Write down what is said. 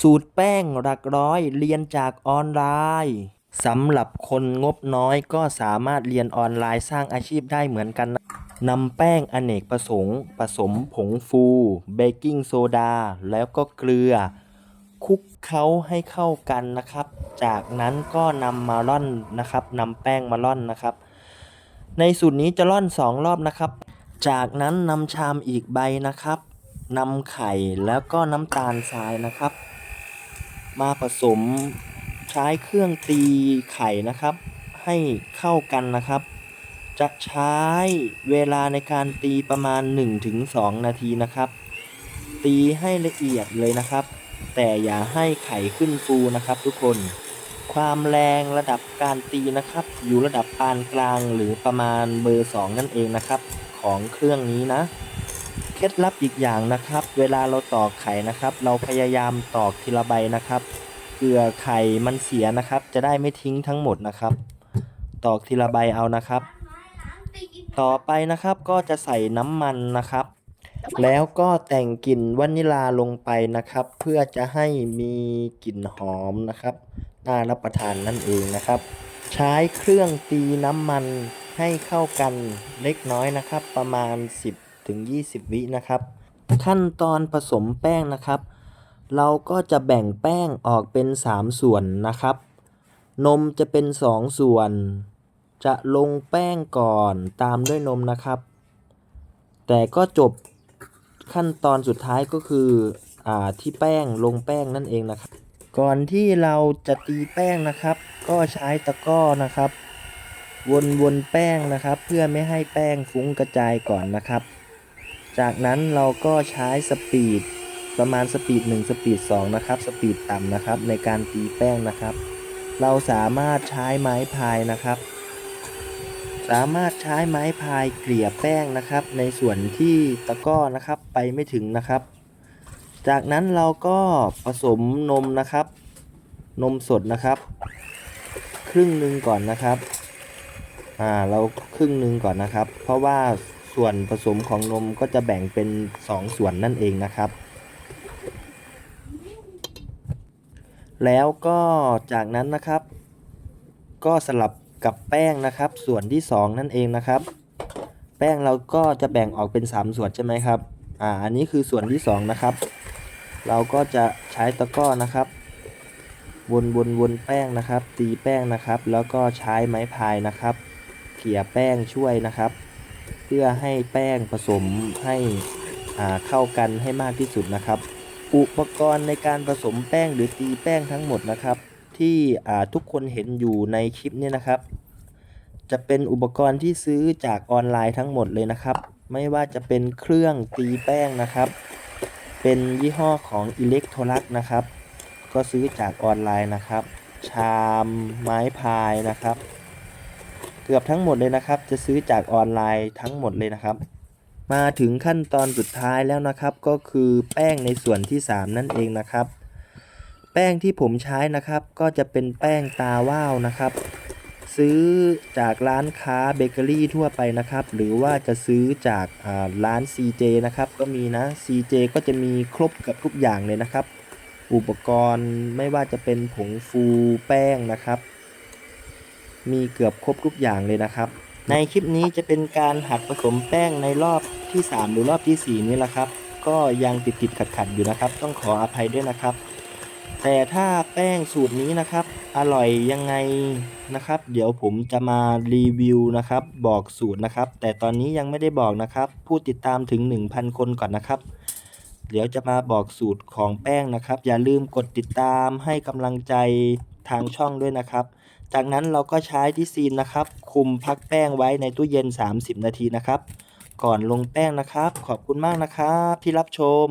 สูตรแป้งหลักร้อยเรียนจากออนไลน์สำหรับคนงบน้อยก็สามารถเรียนออนไลน์สร้างอาชีพได้เหมือนกันนะนำแป้งอเนกประสงค์ ผสมผงฟู เบกกิ้งโซดา แล้วก็เกลือ คลุกเคล้าให้เข้ากันนะครับ จากนั้นก็นำมาร่อนนะครับนำแป้งมาร่อนนะครับ ในสูตรนี้จะร่อนสองรอบนะครับ จากนั้นนำชามอีกใบนะครับนำไข่แล้วก็น้ำตาลทรายนะครับ มาผสมใช้เครื่องตีไข่นะครับ ให้เข้ากันนะครับ จะใช้เวลาในการตีประมาณ 1-2 นาทีนะครับ ตีให้ละเอียดเลยนะครับ แต่อย่าให้ไข่ขึ้นฟูนะครับทุกคนความแรงระดับการตีนะครับ อยู่ระดับปานกลางหรือประมาณเบอร์ 2 นั่นเองนะครับ ของเครื่องนี้นะ เคล็ดลับอีกอย่างนะครับ เวลาเราตอกไข่นะครับ เราพยายามตอกทีละใบนะครับเกลือไข่มันเสียนะครับ จะได้ไม่ทิ้งทั้งหมดนะครับ ตอกทีละใบเอานะครับ ต่อไปนะครับก็จะใส่น้ำมันนะครับ แล้วก็แต่งกลิ่นวานิลาลงไปนะครับ เพื่อจะให้มีกลิ่นหอมนะครับน่ารับประทานนั่นเองนะครับ ใช้เครื่องตีน้ำมันให้เข้ากันเล็กน้อยนะครับ ประมาณ 10 ถึง 20 วินะครับ ขั้นตอนผสมแป้งนะครับ เราก็จะแบ่งแป้งออกเป็น 3 ส่วนนะครับ นมจะเป็น 2 ส่วน จะลงแป้งก่อนตามด้วยนมนะครับ แต่ก็จบขั้นตอนสุดท้ายก็คืออ่าที่แป้งลงแป้งนั่นเองนะครับ ก่อนที่เราจะตีแป้งนะครับ ก็ใช้ตะกร้อนะครับ วนวนแป้งนะครับ เพื่อไม่ให้แป้งฟุ้งกระจายก่อนนะครับ จากนั้นเราก็ใช้สปีดประมาณสปีด1สปีด2นะครับสปีดต่ำนะครับในการตีแป้งนะครับ เราสามารถใช้ไม้พายนะครับ สามารถใช้ไม้พายเกลี่ยแป้งนะครับ ในส่วนที่ตะก้อนะครับไปไม่ถึงนะครับ จากนั้นเราก็ผสมนมนะครับ นมสดนะครับ ครึ่งหนึ่งก่อนนะครับอ่าเราครึ่งหนึ่งก่อนนะครับ เพราะว่า ส่วนผสมของนมก็จะแบ่งเป็น 2 ส่วนนั่นเองนะครับ แล้วก็จากนั้นนะครับ ก็สลับกับแป้งนะครับ ส่วนที่ 2 นั่นเองนะครับ แป้งเราก็จะแบ่งออกเป็น 3 ส่วนใช่ไหมครับอ่าอันนี้คือส่วนที่ 2 นะครับ เราก็จะใช้ตะกร้อนะครับวนวนวนแป้งนะครับ ตีแป้งนะครับ แล้วก็ใช้ไม้พายนะครับ เขี่ยแป้งช่วยนะครับ เพื่อให้แป้งผสมให้อ่าเข้ากันให้มากที่สุดนะครับ อุปกรณ์ในการผสมแป้งหรือตีแป้งทั้งหมดนะครับ ที่อ่าทุกคนเห็นอยู่ในคลิปนี้นะครับ จะเป็นอุปกรณ์ที่ซื้อจากออนไลน์ทั้งหมดเลยนะครับ ไม่ว่าจะเป็นเครื่องตีแป้งนะครับ เป็นยี่ห้อของอิเล็กโทรักนะครับ ก็ซื้อจากออนไลน์นะครับ ชามไม้พายนะครับ เกือบทั้งหมดเลยนะครับ จะซื้อจากออนไลน์ทั้งหมดเลยนะครับ มาถึงขั้นตอนสุดท้ายแล้วนะครับ ก็คือแป้งในส่วนที่ 3 นั่นเองนะครับ แป้งที่ผมใช้นะครับ ก็จะเป็นแป้งตาว่าวนะครับ ซื้อจากร้านค้าเบเกอรี่ทั่วไปนะครับ หรือว่าจะซื้อจากร้าน CJ นะครับก็มีนะ CJ ก็จะมีครบกับทุกอย่างเลยนะครับ อุปกรณ์ไม่ว่าจะเป็นผงฟูแป้งนะครับ มีเกือบครบทุกอย่างเลยนะครับ ในคลิปนี้จะเป็นการหัดผสมแป้งในรอบที่ 3 หรือรอบทีสี่ 4 นี่แหละครับ ก็ยังติดติดขัดขัดๆอยู่นะครับ ต้องขออภัยด้วยนะครับ แต่ถ้าแป้งสูตรนี้นะครับ อร่อยยังไงนะครับ เดี๋ยวผมจะมารีวิวนะครับ บอกสูตรนะครับ แต่ตอนนี้ยังไม่ได้บอกนะครับ ผู้ติดตามถึง 1,000 คนก่อนนะครับเดี๋ยวจะมาบอกสูตรของแป้งนะครับ อย่าลืมกดติดตามให้กำลังใจทางช่องด้วยนะครับ จากนั้นเราก็ใช้ที่ซีนนะครับ คุมพักแป้งไว้ในตู้เย็น 30 นาทีนะครับ ก่อนลงแป้งนะครับ ขอบคุณมากนะครับที่รับชม